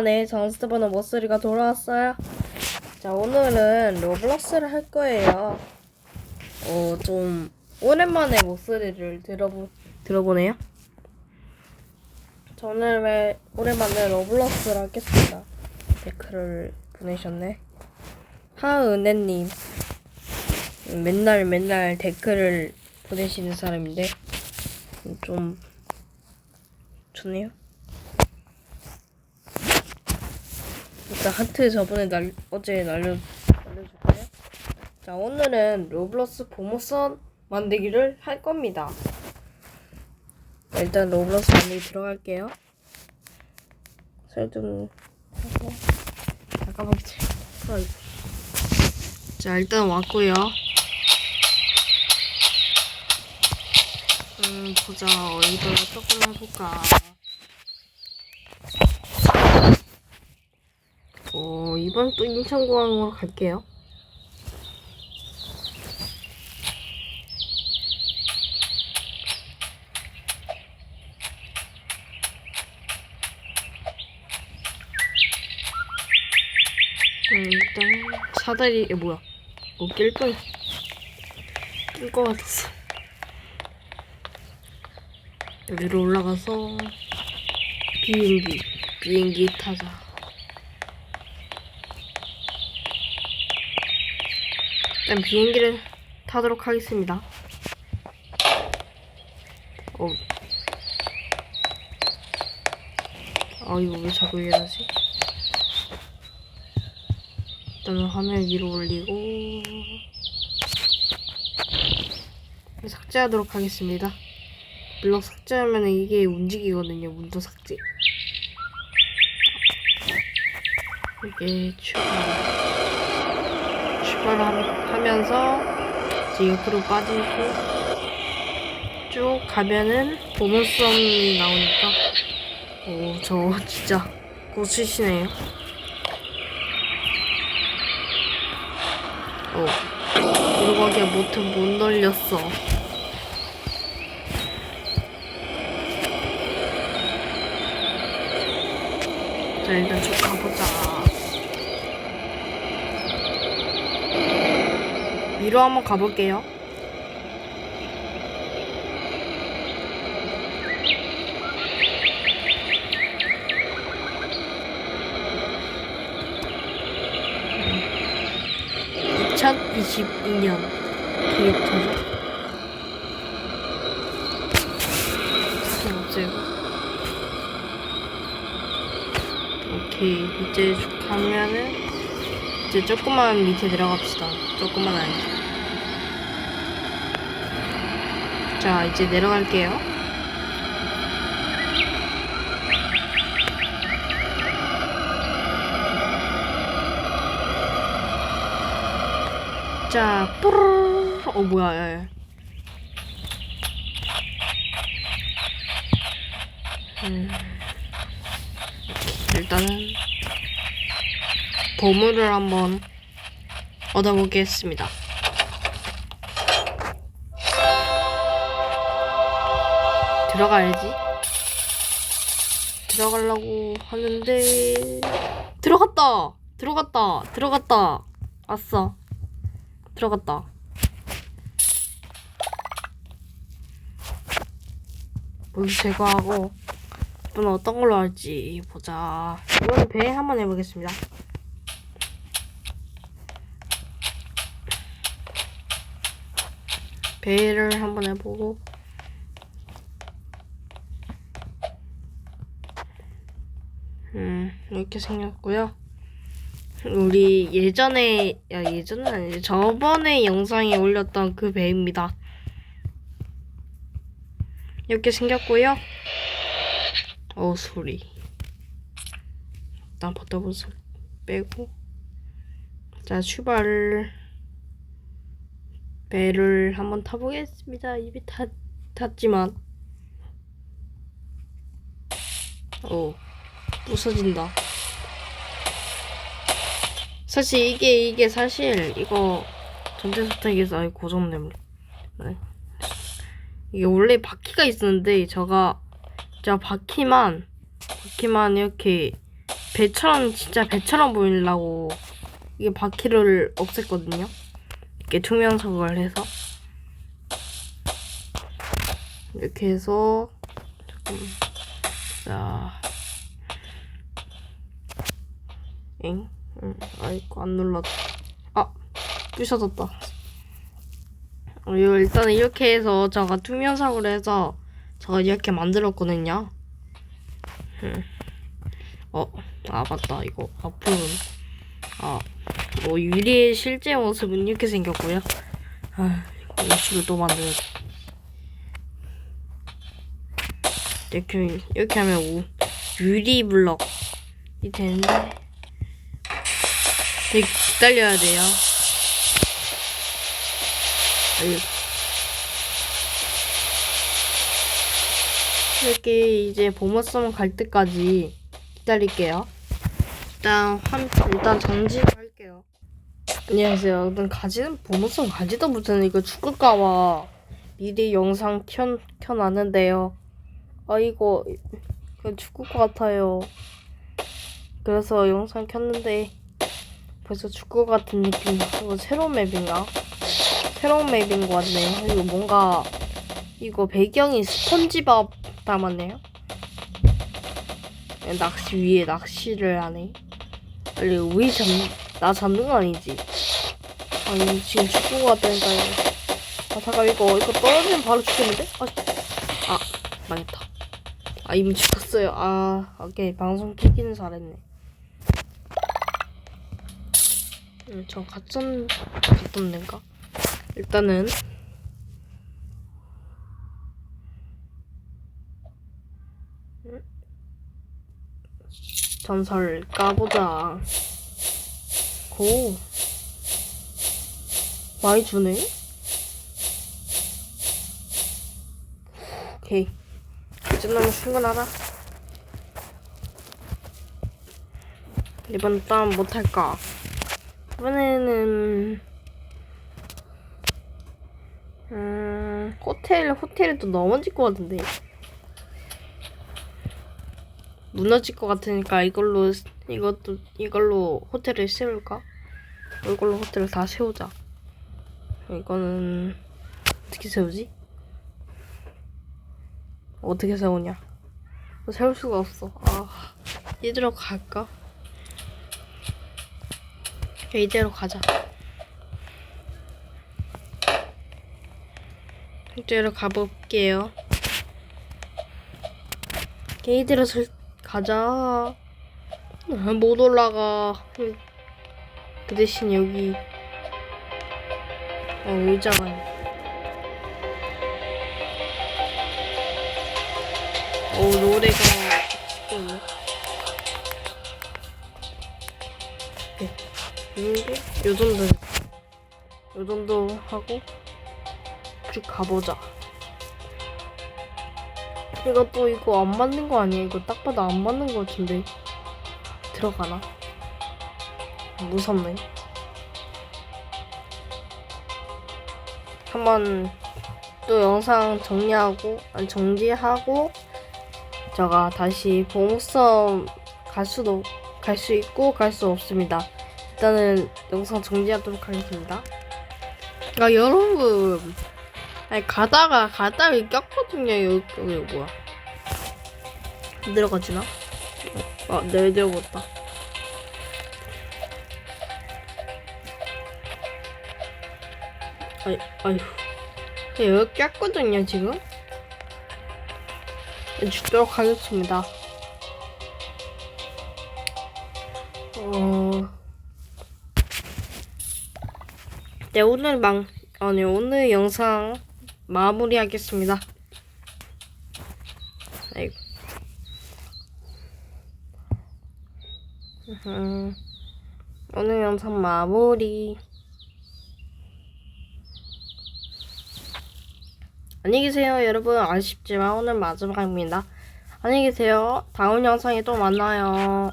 네, 정스트버너 모스리가 돌아왔어요. 자, 오늘은 로블록스를 할 거예요. 어, 좀 오랜만에 모스리를 들어보, 들어보네요. 저는 왜 오랜만에 로블록스를 하겠습니다. 댓글을 보내셨네. 하은혜님. 음, 맨날 맨날 댓글을 보내시는 사람인데, 음, 좀 좋네요. 일단 하트 저번에 날 어제 날려 날려줬고요. 자 오늘은 로블록스 보모선 만들기를 할 겁니다. 자, 일단 로블록스 만들기 들어갈게요. 설정 하고 잠깐만 기다려. 아이고. 자 일단 왔고요. 음 보자 어디다 조금 해볼까. 어, 이번 또 인천공항으로 갈게요. 음, 일단 사다리 에 뭐야? 어낄 뻔. 낄것 같았어. 여기로 올라가서 비행기 비행기 타자. 일단 비행기를 타도록 하겠습니다. 어. 아 이거 왜 자꾸 이러지? 일단은 화면 위로 올리고 삭제하도록 하겠습니다. 블럭 삭제하면 이게 움직이거든요. 문도 삭제. 이게 추가. 출발하면서 이제 옆으로 빠지고 쭉 가면은 보너스함이 나오니까. 오 저 진짜 고치시네요. 오 이거밖에 못해 못 놀렸어. 자 일단 쭉 가보자 위로 한번 가볼게요. 음. 2022년 기획터죠. 스킨 없애고. 오케이. 이제 쭉 가면은 이제 조금만 밑에 내려갑시다. 조금만 아니죠. 자, 이제 내려갈게요. 자, 뿌르르. 어, 뭐야, 야, 야. 음. 일단은 보물을 한번 얻어보겠습니다. 들어가야지. 들어가려고 하는데 들어갔다. 들어갔다. 들어갔다. 아싸. 들어갔다. 물 제거하고 이번 어떤 걸로 할지 보자. 이번 배 한번 해보겠습니다. 배를 한번 해보고 음 이렇게 생겼고요. 우리 예전에 야 예전은 아니지 저번에 영상에 올렸던 그 배입니다. 이렇게 생겼고요. 어 소리. 일단 버터버스 빼고 자 출발 배를 한번 타보겠습니다. 입이 타, 탔지만 오 부서진다. 사실 이게 이게 사실 이거 전자사탕에서 아니 고정냄 네. 이게 원래 바퀴가 있었는데 제가 제가 바퀴만 바퀴만 이렇게 배처럼 진짜 배처럼 보이려고 이게 바퀴를 없앴거든요. 이렇게 투명석을 해서 이렇게 해서 잠깐만 자 엥? 응, 아이고 안 눌렀다. 아 부셔졌다. 어, 일단은 이렇게 해서 제가 투명석으로 해서 제가 이렇게 만들었거든요. 음. 어, 아 맞다 이거 앞으로는 아, 뭐 유리의 실제 모습은 이렇게 생겼고요. 아, 이거 또 만들어. 이렇게 이렇게 하면 오, 유리 블럭이 되는데 되게 기다려야 돼요. 이렇게 이제 보모섬 갈 때까지 기다릴게요. 일단 한 일단 정지할게요. 안녕하세요. 일단 가지는 보모섬 가지도 못하는 이거 죽을까봐 미리 영상 켜 켜놨는데요. 아 이거 그냥 죽을 것 같아요. 그래서 영상 켰는데 벌써 죽을 것 같은 느낌. 이거 새로운 맵인가? 새로운 맵인 것 같네요. 이거 뭔가 이거 배경이 스펀지밥 닮았네요. 낚시 위에 낚시를 하네. 아니 우리 잡, 나 잡는 거 아니지? 아니 지금 죽은 거 같다니까요. 아 잠깐 이거 이거 떨어지면 바로 죽겠는데? 아, 아 망했다. 아 이미 죽었어요. 아 오케이 방송 켜기는 잘했네. 음, 저 갔던 갔던 데인가? 일단은 전설 까보자. 고. 많이 주네? 오케이. 너무 충분하다. 이번 다음 못할까? 이번에는, 음, 호텔, 호텔도 넘어질 것 같은데. 무너질 것 같으니까 이걸로 이것도 이걸로 호텔을 세울까? 이걸로 호텔을 다 세우자. 이거는 어떻게 세우지? 어떻게 세우냐? 세울 수가 없어. 아 이대로 갈까? 이대로 가자. 이대로 가볼게요. 이대로 설 가자. 아, 못 올라가. 그 대신 여기 어, 의자가 어 노래가 있네. 네. 이게 요 정도 요 정도 하고 쭉 가보자. 이것도 이거 안 맞는 거 아니야? 이거 딱 봐도 안 맞는 거 같은데 들어가나? 무섭네. 한번 또 영상 정리하고 정지하고 제가 다시 보목섬 갈 수도 갈 수 있고 갈 수 없습니다. 일단은 영상 정지하도록 하겠습니다. 아 여러분 아니 가다가 가다가 꼈거든요 여기 뭐야 내려가지나? 아 내려갔다 아이 아휴 여기 꼈거든요 지금 죽도록 하겠습니다 어... 네 오늘 망 아니 오늘 영상 마무리하겠습니다. 아이고. 음, 오늘 영상 마무리. 안녕히 계세요, 여러분. 아쉽지만 오늘 마지막입니다. 안녕히 계세요. 다음 영상에 또 만나요.